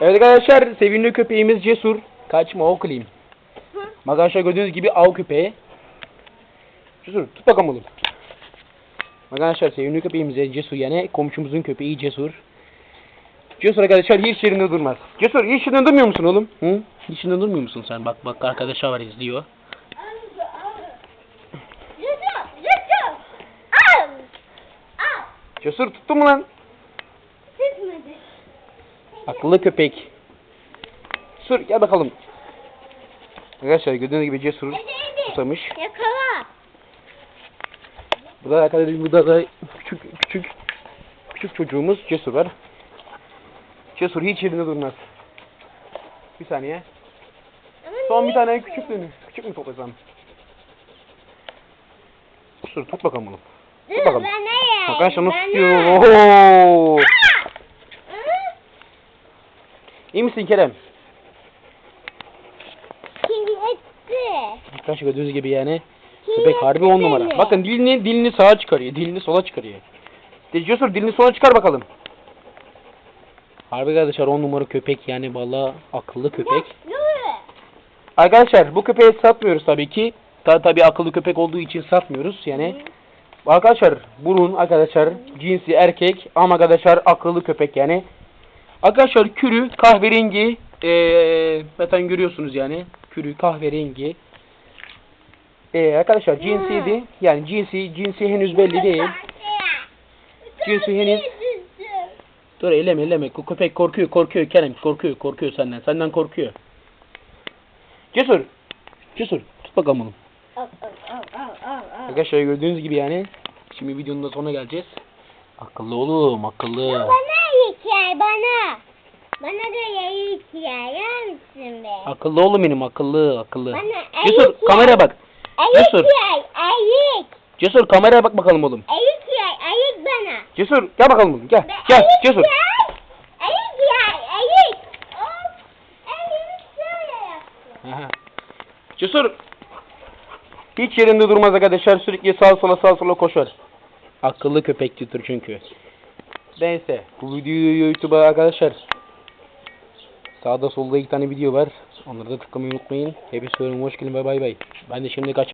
Evet arkadaşlar sevimli köpeğimiz Cesur. Kaçma oklayayım. Arkadaşlar gördüğünüz gibi av köpeği. Cesur tut bakalım oğlum. Arkadaşlar sevimli köpeğimiz Cesur yani komşumuzun köpeği Cesur. Cesur arkadaşlar hiç yerinde durmaz. Cesur hiç yerinde durmuyor musun oğlum? Hı? Hiç yerinde durmuyor musun sen? Bak bak arkadaşlar var izliyor. Cesur tuttun mu lan? Akıllı köpek. Cesur gel bakalım. Arkadaşlar gördüğünüz gibi Cesur susamış. Yakala. Burada arkadaşlar burada da küçük küçük küçük çocuğumuz Cesur var. Cesur hiç yerinde durmaz. Bir saniye. Son bir tane küçük mü? Küçük mü toplasam? Cesur tut bakalım bunu. Dur Tut bakalım. Arkadaşlar bana. tutuyor? Oho! İyi misin Kerem? Şimdi etti. Arkadaşlar gördüğünüz gibi yani Şimdi köpek harbi on numara. beni. Bakın dilini dilini sağa çıkarıyor, dilini sola çıkarıyor. Cesur dilini sola çıkar bakalım. Harbi arkadaşlar on numara köpek yani valla akıllı köpek. Arkadaşlar bu köpeği satmıyoruz tabii ki. Ta tabii akıllı köpek olduğu için satmıyoruz yani. Arkadaşlar bunun arkadaşlar cinsi erkek ama arkadaşlar akıllı köpek yani. Arkadaşlar kürü kahverengi eee zaten görüyorsunuz yani. Kürü kahverengi. Eee arkadaşlar cinsiydi. Yani cinsi cinsi henüz belli değil. Cinsi henüz Dur eleme eleme. Köpek korkuyor korkuyor Kerem korkuyor korkuyor senden. Senden korkuyor. Cesur. Cesur. Tut bakalım onu. Arkadaşlar gördüğünüz gibi yani. Şimdi videonun da sonuna geleceğiz. Akıllı oğlum akıllı. Bana hikaye bana. Bana göre hikaye yer misin be? Akıllı oğlum benim akıllı akıllı. Bana Cesur eğik kameraya bak. Ayık Cesur. yay, ayık. Cesur kameraya bak bakalım oğlum. Ayık yay, ayık bana. Cesur gel bakalım oğlum gel. Be- Gel ayık Cesur. yay, Ayık yay, ayık. Of, elimi şöyle yaptım. Aha. Cesur. Hiç yerinde durmaz arkadaşlar. Sürekli sağa sola sağa sola koşar. Akıllı köpekçidir çünkü. Neyse. Bu videoyu YouTube'a arkadaşlar. Sağda solda iki tane video var. Onları da tıklamayı unutmayın. Hepsi hoş gelin ve bay bay. Ben de şimdi kaç